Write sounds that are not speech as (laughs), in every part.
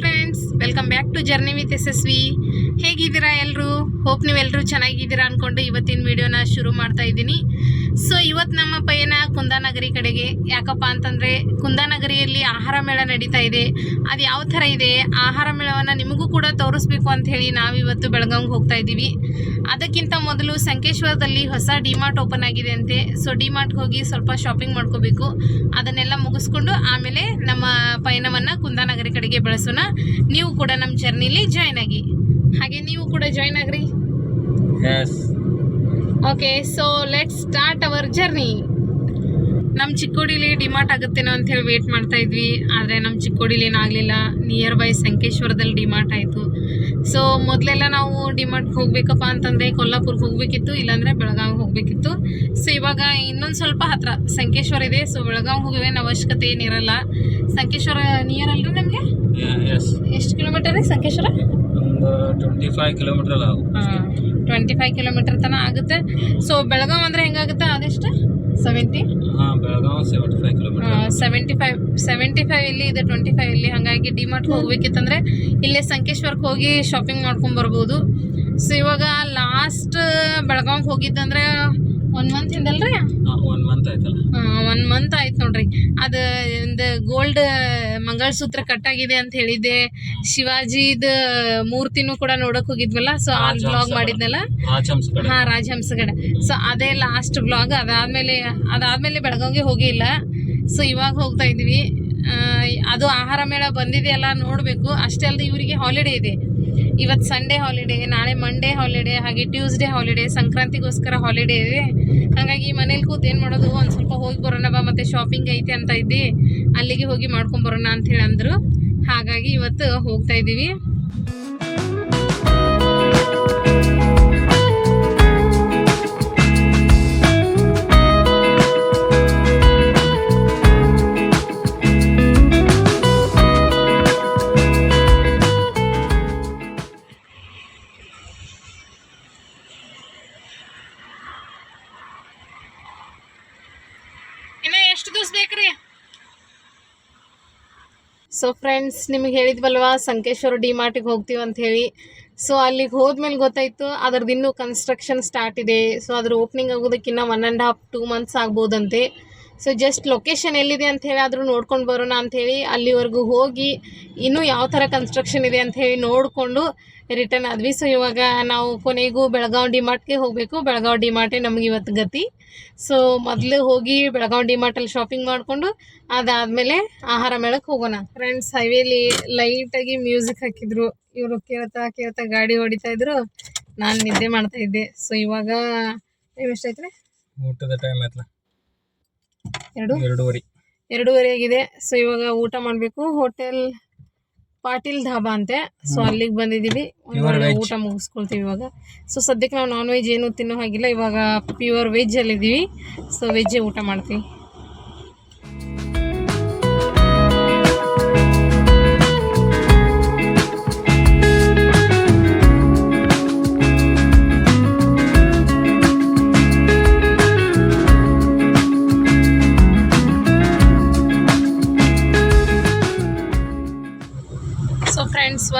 Friends welcome back to journey with Yashasvi ಹೇಗಿದ್ದೀರಾ ಎಲ್ಲರೂ hope ನೀವೆಲ್ಲರೂ ಚೆನ್ನಾಗಿದ್ದೀರಾ ಅಂದ್ಕೊಂಡು ಇವತ್ತಿನ ವಿಡಿಯೋನ ಶುರು ಮಾಡ್ತಾ ಇದ್ದೀನಿ. ಸೊ ಇವತ್ತು ನಮ್ಮ ಪಯಣ ಕುಂದಾನಗರಿ ಕಡೆಗೆ. ಯಾಕಪ್ಪ ಅಂತಂದರೆ ಕುಂದಾನಗರಿಯಲ್ಲಿ ಆಹಾರ ಮೇಳ ನಡೀತಾ ಇದೆ. ಅದು ಯಾವ ಥರ ಇದೆ? ಆಹಾರ ಮೇಳವನ್ನು ನಿಮಗೂ ಕೂಡ ತೋರಿಸ್ಬೇಕು ಅಂತ ಹೇಳಿ ನಾವಿವತ್ತು ಬೆಳಗಾವಿಗೆ ಹೋಗ್ತಾ ಇದ್ದೀವಿ. ಅದಕ್ಕಿಂತ ಮೊದಲು ಸಂಕೇಶ್ವರದಲ್ಲಿ ಹೊಸ ಡಿಮಾರ್ಟ್ ಓಪನ್ ಆಗಿದೆ ಅಂತೆ. ಸೊ ಡಿಮಾರ್ಟ್ಗೆ ಹೋಗಿ ಸ್ವಲ್ಪ ಶಾಪಿಂಗ್ ಮಾಡ್ಕೋಬೇಕು. ಅದನ್ನೆಲ್ಲ ಮುಗಿಸ್ಕೊಂಡು ಆಮೇಲೆ ನಮ್ಮ ಪಯಣವನ್ನು ಕುಂದಾನಗರಿ ಕಡೆಗೆ ಬೆಳೆಸೋಣ. ನೀವು ಕೂಡ ನಮ್ಮ ಜರ್ನಿಲಿ ಜಾಯ್ನ್ ಆಗಿ. ಹಾಗೆ ನೀವು ಕೂಡ join agri. Okay so let start our journey ನಮ್ಮ ಚಿಕ್ಕೋಡಿಲಿ ಡಿಮಾರ್ಟ್ ಆಗುತ್ತೇನೋ ಅಂತ ಹೇಳಿ ವೇಟ್ ಮಾಡ್ತಾ ಇದ್ವಿ. ಆದರೆ ನಮ್ಮ ಚಿಕ್ಕೋಡಿಲಿ ಏನಾಗಲಿಲ್ಲ ನಿಯರ್ ಬೈ ಸಂಕೇಶ್ವರದಲ್ಲಿ ಡಿಮಾರ್ಟ್ ಆಯಿತು. ಸೊ ಮೊದಲೆಲ್ಲ ನಾವು ಡಿಮಾರ್ಟ್ಗೆ ಹೋಗ್ಬೇಕಪ್ಪ ಅಂತಂದರೆ ಕೊಲ್ಲಾಪುರ್ಗೆ ಹೋಗಬೇಕಿತ್ತು ಇಲ್ಲಾಂದರೆ ಬೆಳಗಾವಿಗೆ ಹೋಗಬೇಕಿತ್ತು. ಸೊ ಇವಾಗ ಇನ್ನೊಂದು ಸ್ವಲ್ಪ ಹತ್ತಿರ ಸಂಕೇಶ್ವರ ಇದೆ. ಸೊ ಬೆಳಗಾವಿಗೆ ಹೋಗುವೇನು ಅವಶ್ಯಕತೆ ಏನಿರಲ್ಲ ಸಂಕೇಶ್ವರ ನಿಯರ್ ಅಲ್ರಿ ನಮಗೆ? ಎಷ್ಟು ಕಿಲೋಮೀಟರ್ ರೀ Sankeshwar twenty five kilometre twenty five kilometre ತನಕ ಆಗುತ್ತೆ. ಸೊ ಬೆಳಗಾವ್ ಅಂದ್ರೆ ಹೆಂಗಾಗುತ್ತೆ ಅದೆಷ್ಟು ಸೆವೆಂಟಿ ಹಾಂ Belgaum seventy five kilometre seventy five seventy five ಇಲ್ಲಿ ಇದೆ ಟ್ವೆಂಟಿ ಫೈವ್ ಇಲ್ಲಿ. ಹಾಗಾಗಿ ಡಿಮಾರ್ಟ್ ಹೋಗ್ಬೇಕಿತ್ತಂದ್ರೆ ಇಲ್ಲೇ ಸಂಕೇಶ್ವರಕ್ಕೆ ಹೋಗಿ ಶಾಪಿಂಗ್ ಮಾಡ್ಕೊಂಡ್ ಬರ್ಬೋದು. ಸೊ ಇವಾಗ ಲಾಸ್ಟ್ ಬೆಳಗಾವ್ ಹೋಗಿದ್ದಂದ್ರೆ ಒನ್ ಮಂತ್ ಹಿಂದಲ್ರಿ ಒನ್ ಮಂತ್ ಆಯ್ತಲ್ಲ. ಒನ್ ಮಂತ್ ಆಯ್ತು ನೋಡ್ರಿ. ಅದು ಒಂದು ಗೋಲ್ಡ್ ಮಂಗಳಸೂತ್ರ ಕಟ್ಟಾಗಿದೆ ಅಂತ ಹೇಳಿದ್ದೆ. ಶಿವಾಜಿದ ಮೂರ್ತಿನೂ ಕೂಡ ನೋಡಕ್ ಹೋಗಿದ್ವಲ್ಲ ಸೊ ಆ ಬ್ಲಾಗ್ ಮಾಡಿದ್ನಲ್ಲ? ಹಾ ರಾಜಹಂಸಗಡ ಸೊ ಅದೇ ಲಾಸ್ಟ್ ಬ್ಲಾಗ್ ಅದಾದ್ಮೇಲೆ ಅದಾದ್ಮೇಲೆ ಬೆಳಗಾವಿಗೆ ಹೋಗಿಲ್ಲ ಸೊ ಇವಾಗ ಹೋಗ್ತಾ ಇದ್ವಿ. ಅದು ಆಹಾರ ಮೇಳ ಬಂದಿದೆಯಲ್ಲ ನೋಡಬೇಕು. ಅಷ್ಟೇ ಅಲ್ಲದೆ ಇವರಿಗೆ ಹಾಲಿಡೇ ಇದೆ. ಇವತ್ತು ಸಂಡೇ ಹಾಲಿಡೇ ನಾಳೆ ಮಂಡೇ ಹಾಲಿಡೇ ಹಾಗೆ ಟ್ಯೂಸ್ಡೇ ಹಾಲಿಡೇ ಸಂಕ್ರಾಂತಿಗೋಸ್ಕರ ಹಾಲಿಡೇ ಇದೆ. ಹಾಗಾಗಿ ಮನೇಲಿ ಕೂತು ಏನು ಮಾಡೋದು? ಒಂದು ಸ್ವಲ್ಪ ಹೋಗಿ ಬರೋಣ ಬಾ, ಮತ್ತೆ ಶಾಪಿಂಗ್ ಐತೆ ಅಂತ ಇದ್ದಿ. ಅಲ್ಲಿಗೆ ಹೋಗಿ ಮಾಡ್ಕೊಂಬರೋಣ ಹೇಳಿ ಅಂದ್ರು. ಹಾಗಾಗಿ ಇವತ್ತು ಹೋಗ್ತಾ ಇದ್ದೀವಿ. ಎಷ್ಟು ಬೇಕ್ರಿ ಸೊ ಫ್ರೆಂಡ್ಸ್ ನಿಮಗೆ ಹೇಳಿದ್ವಲ್ವಾ, ಸಂಕೇಶ್ವರ ಡಿ ಮಾರ್ಟಿಗೆ ಹೋಗ್ತೀವಿ ಅಂತ ಹೇಳಿ. ಸೊ ಅಲ್ಲಿಗೆ ಹೋದ್ಮೇಲೆ ಗೊತ್ತಾಯ್ತು ಅದ್ರದ್ದು ಇನ್ನೂ ಕನ್ಸ್ಟ್ರಕ್ಷನ್ ಸ್ಟಾರ್ಟ್ ಇದೆ. ಸೊ ಅದ್ರ opening ಆಗೋದಕ್ಕಿನ್ನ one and half two months ಆಗ್ಬೋದಂತೆ. So just location ಎಲ್ಲಿದೆ ಅಂತ ಹೇಳಿ ಆದರೂ ನೋಡ್ಕೊಂಡು ಬರೋಣ ಅಂತ ಹೇಳಿ ಅಲ್ಲಿವರೆಗೂ ಹೋಗಿ ಇನ್ನೂ ಯಾವ ಥರ ಕನ್ಸ್ಟ್ರಕ್ಷನ್ ಇದೆ ಅಂತ ಹೇಳಿ ನೋಡಿಕೊಂಡು ರಿಟರ್ನ್ ಆದ್ವಿ. ಸೊ ಇವಾಗ ನಾವು ಕೊನೆಗೂ ಬೆಳಗಾವಿ ಡಿಮಾರ್ಟ್ಗೆ ಹೋಗಬೇಕು. ಬೆಳಗಾವಿ ಡಿಮಾರ್ಟೇ ನಮಗೆ ಇವತ್ತು ಗತಿ. ಸೊ ಮೊದಲು ಹೋಗಿ ಬೆಳಗಾವಿ ಡಿಮಾರ್ಟಲ್ಲಿ ಶಾಪಿಂಗ್ ಮಾಡಿಕೊಂಡು ಅದಾದಮೇಲೆ ಆಹಾರ ಮೇಳಕ್ಕೆ ಹೋಗೋಣ. ಫ್ರೆಂಡ್ಸ್ ಹೈವೇಲಿ ಲೈಟಾಗಿ ಮ್ಯೂಸಿಕ್ ಹಾಕಿದ್ರು. ಇವರು ಕೇಳ್ತಾ ಕೇಳ್ತಾ ಗಾಡಿ ಹೊಡಿತಾ ಇದ್ರು. ನಾನು ನಿದ್ದೆ ಮಾಡ್ತಾ ಇದ್ದೆ. ಸೊ ಇವಾಗ ಟೈಮ್ ಎಷ್ಟಾಯ್ತು ಊಟದ ಟೈಮ್ ಆಯ್ತಲ್ಲ. ಎರಡು? ಎರಡೂವರೆ. ಎರಡೂವರೆ ಆಗಿದೆ. ಸೊ ಇವಾಗ ಊಟ ಮಾಡಬೇಕು. ಹೋಟೆಲ್ ಪಾಟೀಲ್ ಧಾಬಾ ಅಂತೆ. ಸೊ ಅಲ್ಲಿಗೆ ಬಂದಿದ್ದೀವಿ. ಊಟ ಮುಗಿಸ್ಕೊಳ್ತೀವಿ ಇವಾಗ. ಸೊ ಸದ್ಯಕ್ಕೆ ನಾವು ನಾನ್ ವೆಜ್ ಏನು ತಿನ್ನೋ ಹಾಗಿಲ್ಲ. ಇವಾಗ ಪ್ಯೂರ್ ವೆಜ್ ಅಲ್ಲಿದ್ದೀವಿ. ಸೊ ವೆಜ್ಜೇ ಊಟ ಮಾಡ್ತೀವಿ.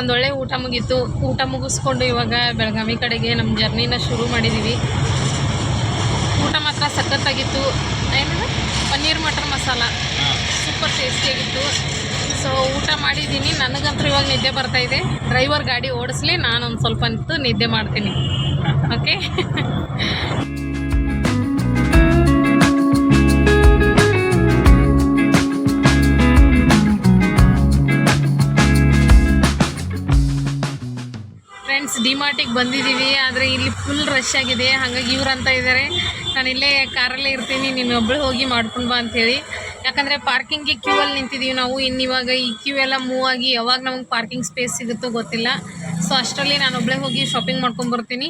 ಒಂದೊಳ್ಳೆ ಊಟ ಮುಗೀತು. ಊಟ ಮುಗಿಸ್ಕೊಂಡು ಇವಾಗ ಬೆಳಗಾವಿ ಕಡೆಗೆ ನಮ್ಮ ಜರ್ನಿನ ಶುರು ಮಾಡಿದ್ದೀವಿ ಊಟ ಮಾತ್ರ ಸಖತ್ತಾಗಿತ್ತು. ಏನು ಪನ್ನೀರ್ ಮಟರ್ ಮಸಾಲ. ಸೂಪರ್ ಟೇಸ್ಟಿಯಾಗಿತ್ತು ಸೊ ಊಟ ಮಾಡಿದ್ದೀನಿ ನನಗಂತೂ ಇವಾಗ ನಿದ್ದೆ ಬರ್ತಾ ಇದೆ. ಡ್ರೈವರ್ ಗಾಡಿ ಓಡಿಸ್ಲಿ, ನಾನೊಂದು ಸ್ವಲ್ಪ ನಿಂತು ನಿದ್ದೆ ಮಾಡ್ತೀನಿ. ಓಕೆ ಫ್ರೆಂಡ್ಸ್ ಡಿಮಾರ್ಟಿಗೆ ಬಂದಿದ್ದೀವಿ, ಆದರೆ ಇಲ್ಲಿ ಫುಲ್ ರಶ್ ಆಗಿದೆ. ಹಾಗಾಗಿ ಇವ್ರು ಅಂತ ಇದ್ದಾರೆ ನಾನು ಇಲ್ಲೇ ಕಾರಲ್ಲೇ ಇರ್ತೀನಿ, ನೀನು ಒಬ್ಬಳು ಹೋಗಿ ಮಾಡ್ಕೊಂಡು ಬಾ ಅಂಥೇಳಿ ಯಾಕಂದರೆ ಪಾರ್ಕಿಂಗ್ಗೆ ಕ್ಯೂ ಅಲ್ಲಿ ನಿಂತಿದ್ದೀವಿ ನಾವು. ಇನ್ನು ಇವಾಗ ಈ ಕ್ಯೂ ಎಲ್ಲ ಮೂವ್ ಆಗಿ ಯಾವಾಗ ನಮಗೆ ಪಾರ್ಕಿಂಗ್ ಸ್ಪೇಸ್ ಸಿಗುತ್ತೋ ಗೊತ್ತಿಲ್ಲ. ಸೊ ಅಷ್ಟರಲ್ಲಿ ನಾನು ಒಬ್ಬಳೇ ಹೋಗಿ ಶಾಪಿಂಗ್ ಮಾಡ್ಕೊಂಡು ಬರ್ತೀನಿ.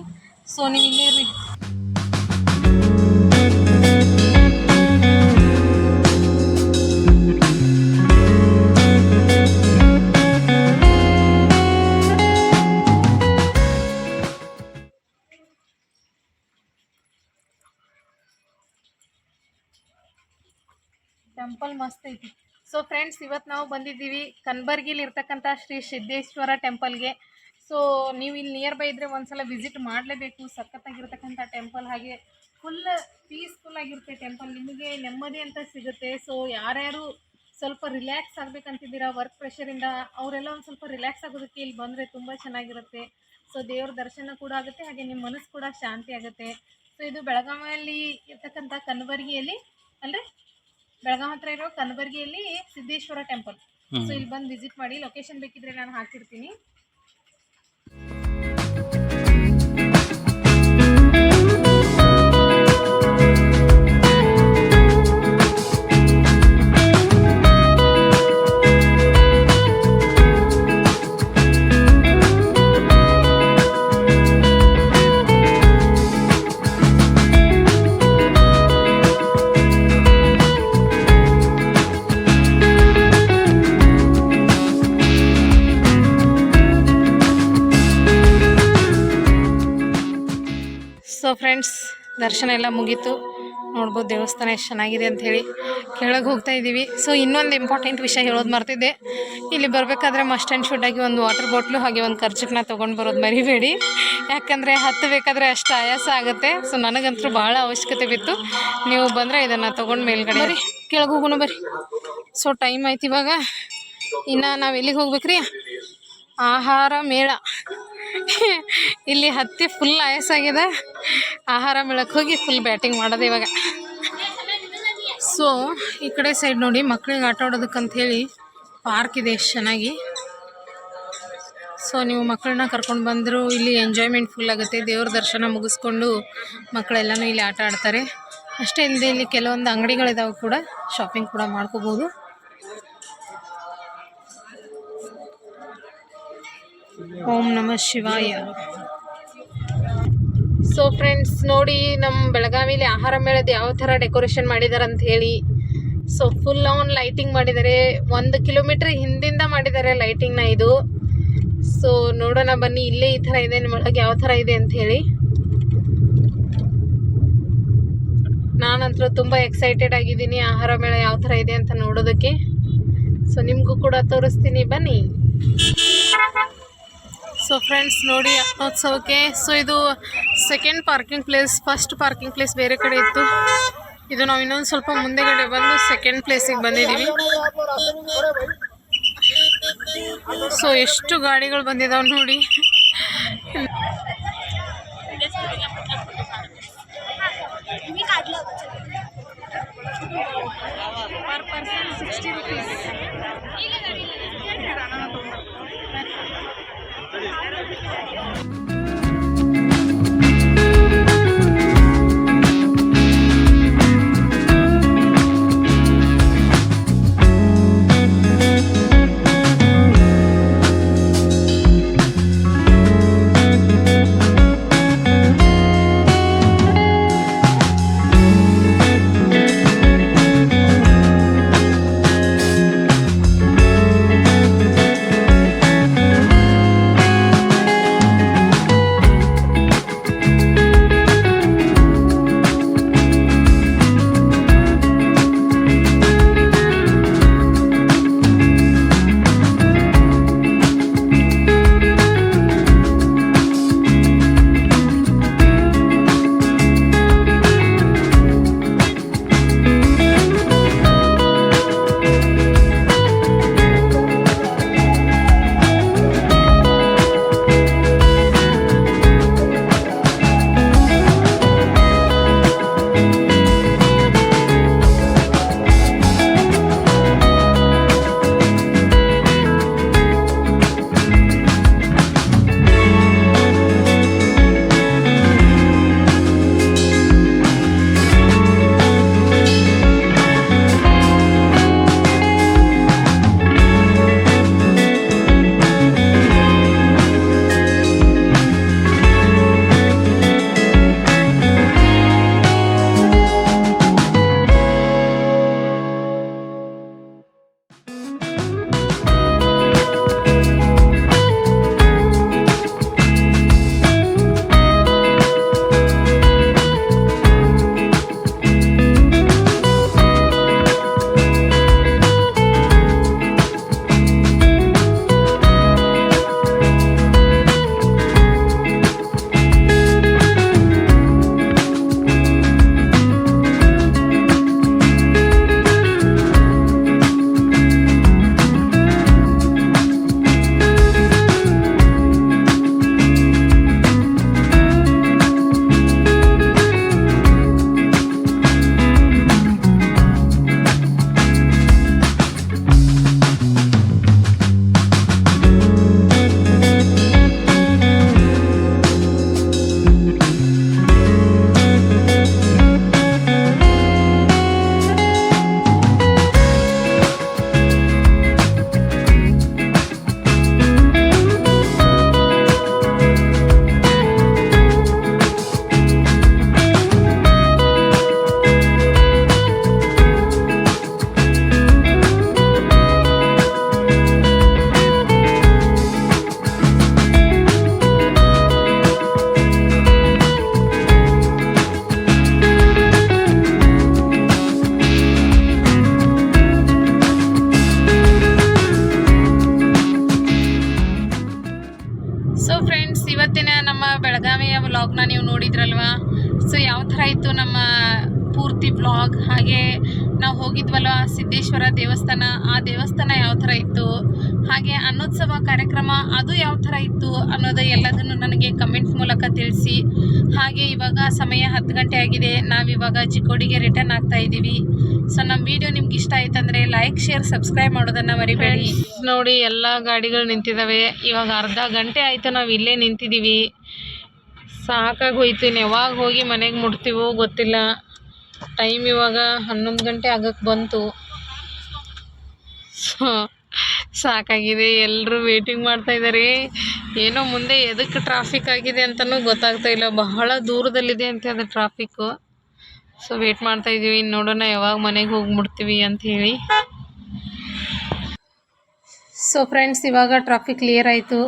ಸೊ ನೀವು ಇಲ್ಲೇ ಟೆಂಪಲ್ ಮಸ್ತ್ ಐತಿ. ಸೊ ಫ್ರೆಂಡ್ಸ್ ಇವತ್ತು ನಾವು ಬಂದಿದ್ದೀವಿ ಕನ್ಬರ್ಗಿಲಿ ಇರ್ತಕ್ಕಂಥ ಶ್ರೀ ಸಿದ್ದೇಶ್ವರ ಟೆಂಪಲ್ಗೆ ಸೊ ನೀವು ಇಲ್ಲಿ ನಿಯರ್ ಬೈ ಇದ್ದರೆ ಒಂದ್ಸಲ ವಿಸಿಟ್ ಮಾಡಲೇಬೇಕು. ಸಖತ್ತಾಗಿರ್ತಕ್ಕಂಥ ಟೆಂಪಲ್ ಹಾಗೆ ಫುಲ್ ಪೀಸ್ಫುಲ್ ಆಗಿರುತ್ತೆ ಟೆಂಪಲ್ ನಿಮಗೆ ನೆಮ್ಮದಿ ಅಂತ ಸಿಗುತ್ತೆ. ಸೊ ಯಾರ್ಯಾರು ಸ್ವಲ್ಪ ರಿಲ್ಯಾಕ್ಸ್ ಆಗಬೇಕಂತಿದ್ದೀರಾ ವರ್ಕ್ ಪ್ರೆಷರಿಂದ ಅವರೆಲ್ಲ ಒಂದು ಸ್ವಲ್ಪ ರಿಲ್ಯಾಕ್ಸ್ ಆಗೋದಕ್ಕೆ ಇಲ್ಲಿ ಬಂದರೆ ತುಂಬ ಚೆನ್ನಾಗಿರುತ್ತೆ. ಸೊ ದೇವ್ರ ದರ್ಶನ ಕೂಡ ಆಗುತ್ತೆ, ಹಾಗೆ ನಿಮ್ಮ ಮನಸ್ಸು ಕೂಡ ಶಾಂತಿ ಆಗುತ್ತೆ. ಸೊ ಇದು ಬೆಳಗಾವಿಯಲ್ಲಿ ಇರ್ತಕ್ಕಂಥ ಕನಬರ್ಗಿಯಲ್ಲಿ ಅಂದರೆ ಬೆಳಗಾವಿ ಹತ್ರ ಇರೋ ಕನಬರ್ಗಿಯಲ್ಲಿ ಸಿದ್ದೇಶ್ವರ ಟೆಂಪಲ್ ಸೊ ಇಲ್ಲಿ ಬಂದು ವಿಸಿಟ್ ಮಾಡಿ ಲೊಕೇಶನ್ ಬೇಕಿದ್ರೆ ನಾನು ಹಾಕಿರ್ತೀನಿ ದರ್ಶನ ಎಲ್ಲ ಮುಗೀತು. ನೋಡ್ಬೋದು ದೇವಸ್ಥಾನ ಎಷ್ಟು ಚೆನ್ನಾಗಿದೆ ಅಂತ ಹೇಳಿ ಕೆಳಗೆ ಹೋಗ್ತಾ ಇದ್ದೀವಿ ಸೊ ಇನ್ನೊಂದು ಇಂಪಾರ್ಟೆಂಟ್ ವಿಷಯ ಹೇಳೋದು ಮರ್ತಿದ್ದೆ. ಇಲ್ಲಿ ಬರಬೇಕಾದ್ರೆ ಮಸ್ಟ್ ಆ್ಯಂಡ್ ಆಗಿ ಒಂದು ವಾಟರ್ ಬಾಟ್ಲು ಹಾಗೆ ಒಂದು ಖರ್ಚನ್ನ ತೊಗೊಂಡು ಬರೋದು ಮರಿಬೇಡಿ. ಯಾಕಂದರೆ ಹತ್ತಬೇಕಾದ್ರೆ ಅಷ್ಟು ಆಯಾಸ ಆಗುತ್ತೆ. ಸೊ ನನಗಂತೂ ಭಾಳ ಅವಶ್ಯಕತೆ ಬಿತ್ತು. ನೀವು ಬಂದರೆ ಇದನ್ನು ತೊಗೊಂಡು ಮೇಲ್ಗಡೆ ಬರ್ರಿ ಕೆಳಗೆ ಹೋಗೋಣ ಬರ್ರಿ ಸೊ ಟೈಮ್ ಆಯ್ತು ಇವಾಗ. ಇನ್ನು ನಾವು ಎಲ್ಲಿಗೆ ಹೋಗ್ಬೇಕ್ರಿ? ಆಹಾರ ಮೇಳ. (laughs) ಇಲ್ಲಿ ಹತ್ತಿ ಫುಲ್ ಆಯಸ್ಸಾಗಿದೆ ಆಹಾರ ಮೇಳಕ್ಕೆ ಹೋಗಿ ಫುಲ್ ಬ್ಯಾಟಿಂಗ್ ಮಾಡೋದು ಇವಾಗ. ಸೊ ಈ ಕಡೆ ಸೈಡ್ ನೋಡಿ, ಮಕ್ಳಿಗೆ ಆಟ ಆಡೋದಕ್ಕಂತ ಹೇಳಿ ಪಾರ್ಕ್ ಇದೆ ಎಷ್ಟು ಚೆನ್ನಾಗಿ. ಸೊ ನೀವು ಮಕ್ಕಳನ್ನ ಕರ್ಕೊಂಡು ಬಂದರೂ, ಇಲ್ಲಿ ಎಂಜಾಯ್ಮೆಂಟ್ ಫುಲ್ ಆಗುತ್ತೆ. ದೇವ್ರ ದರ್ಶನ ಮುಗಿಸ್ಕೊಂಡು ಮಕ್ಕಳೆಲ್ಲನೂ ಇಲ್ಲಿ ಆಟ ಆಡ್ತಾರೆ. ಅಷ್ಟೇ ಇಲ್ಲದೆ ಇಲ್ಲಿ ಕೆಲವೊಂದು ಅಂಗಡಿಗಳಿದಾವೆ ಕೂಡ ಶಾಪಿಂಗ್ ಕೂಡ ಮಾಡ್ಕೋಬೋದು. ಓಂ ನಮಃ ಶಿವಾಯ. ಸೊ ಫ್ರೆಂಡ್ಸ್ ನೋಡಿ ನಮ್ಮ ಬೆಳಗಾವಿಲಿ ಆಹಾರ ಮೇಳದ ಯಾವ ಥರ ಡೆಕೋರೇಷನ್ ಮಾಡಿದ್ದಾರೆ ಅಂತ ಹೇಳಿ. ಸೊ ಫುಲ್ ಆನ್ ಲೈಟಿಂಗ್ ಮಾಡಿದ್ದಾರೆ ಒಂದು ಕಿಲೋಮೀಟ್ರ್ ಹಿಂದಿಂದ ಮಾಡಿದ್ದಾರೆ ಲೈಟಿಂಗ್ನ ಇದು. ಸೊ ನೋಡೋಣ ಬನ್ನಿ, ಇಲ್ಲೇ ಈ ಥರ ಇದೆ ನಿಮ್ಮೊಳಗೆ ಯಾವ ಥರ ಇದೆ ಅಂತ ಹೇಳಿ. ನಾನಂತೂ ತುಂಬ ಎಕ್ಸೈಟೆಡ್ ಆಗಿದ್ದೀನಿ ಆಹಾರ ಮೇಳ ಯಾವ ಥರ ಇದೆ ಅಂತ ನೋಡೋದಕ್ಕೆ. ಸೊ ನಿಮಗೂ ಕೂಡ ತೋರಿಸ್ತೀನಿ, ಬನ್ನಿ. ಸೊ ಫ್ರೆಂಡ್ಸ್ ನೋಡಿ ರಥೋತ್ಸವಕ್ಕೆ ಸೊ ಇದು second parking place first parking place ಬೇರೆ ಕಡೆ ಇತ್ತು. ಇದು ನಾವು ಇನ್ನೊಂದು ಸ್ವಲ್ಪ ಮುಂದೆಗಡೆ ಬಂದು ಸೆಕೆಂಡ್ ಪ್ಲೇಸಿಗೆ ಬಂದಿದ್ದೀವಿ. ಸೊ ಎಷ್ಟು ಗಾಡಿಗಳು ಬಂದಿದಾವೆ ನೋಡಿ. ಸಿಕ್ಸ್ಟಿ ರುಪೀಸ್ ಸೊ ಯಾವ ಥರ ಇತ್ತು ನಮ್ಮ ಪೂರ್ತಿ ಬ್ಲಾಗ್ ಹಾಗೆ ನಾವು ಹೋಗಿದ್ವಲ್ಲ ಸಿದ್ದೇಶ್ವರ ದೇವಸ್ಥಾನ? ಆ ದೇವಸ್ಥಾನ ಯಾವ ಥರ ಇತ್ತು? ಹಾಗೆ ಅನ್ನೋತ್ಸವ ಕಾರ್ಯಕ್ರಮ ಅದು ಯಾವ ಥರ ಇತ್ತು ಅನ್ನೋದು ಎಲ್ಲದನ್ನು ನನಗೆ ಕಮೆಂಟ್ ಮೂಲಕ ತಿಳಿಸಿ. ಹಾಗೆ ಇವಾಗ ಸಮಯ ಹತ್ತು ಗಂಟೆ ಆಗಿದೆ. ನಾವಿವಾಗ ಚಿಕ್ಕೋಡಿಗೆ ರಿಟರ್ನ್ ಆಗ್ತಾ ಇದ್ದೀವಿ. ಸೊ ನಮ್ಮ ವಿಡಿಯೋ ನಿಮ್ಗೆ ಇಷ್ಟ ಆಯ್ತಂದ್ರೆ ಲೈಕ್ ಶೇರ್ ಸಬ್ಸ್ಕ್ರೈಬ್ ಮಾಡೋದನ್ನ ಮರಿಬೇಡಿ. ನೋಡಿ ಎಲ್ಲ ಗಾಡಿಗಳು ನಿಂತಿದ್ದಾವೆ ಇವಾಗ ಅರ್ಧ ಗಂಟೆ ಆಯಿತು, ನಾವು ಇಲ್ಲೇ ನಿಂತಿದ್ದೀವಿ ಸಾಕಾಗಿ ಹೋಯ್ತು ಇನ್ನು ಯಾವಾಗ ಹೋಗಿ ಮನೆಗೆ ಮುಟ್ತೀವೋ ಗೊತ್ತಿಲ್ಲ. ಟೈಮ್ ಇವಾಗ ಹನ್ನೊಂದು ಗಂಟೆ ಆಗಕ್ಕೆ ಬಂತು. ಸೊ ಸಾಕಾಗಿದೆ ಎಲ್ಲರೂ ವೇಟಿಂಗ್ ಮಾಡ್ತಾ ಇದ್ದಾರೆ ಏನೋ ಮುಂದೆ ಎದಕ್ಕೆ ಟ್ರಾಫಿಕ್ ಆಗಿದೆ ಅಂತಲೂ ಗೊತ್ತಾಗ್ತಾ ಇಲ್ಲ. ಬಹಳ ದೂರದಲ್ಲಿದೆ ಅಂತ ಅದು ಟ್ರಾಫಿಕ್ಕು ಸೊ ವೇಟ್ ಮಾಡ್ತಾ ಇದ್ದೀವಿ ಇನ್ನು ನೋಡೋಣ ಯಾವಾಗ ಮನೆಗೆ ಹೋಗಿ ಮುಟ್ತೀವಿ ಅಂತ ಹೇಳಿ. ಸೊ ಫ್ರೆಂಡ್ಸ್ ಇವಾಗ ಟ್ರಾಫಿಕ್ ಕ್ಲಿಯರ್ ಆಯಿತು.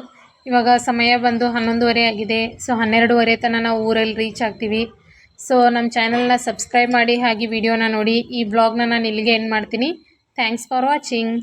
ಇವಾಗ ಸಮಯ ಬಂದು ಹನ್ನೊಂದುವರೆ ಆಗಿದೆ. ಸೊ ಹನ್ನೆರಡುವರೆ ತನಕ ನಾವು ಊರಲ್ಲಿ ರೀಚ್ ಆಗ್ತೀವಿ. ಸೊ ನಮ್ಮ ಚಾನಲ್ನ ಸಬ್ಸ್ಕ್ರೈಬ್ ಮಾಡಿ, ಹಾಗೆ ವಿಡಿಯೋನ ನೋಡಿ. ಈ ಬ್ಲಾಗ್ನ ನಾನು ಇಲ್ಲಿಗೆ ಎಂಡ್ ಮಾಡ್ತೀನಿ. Thanks for watching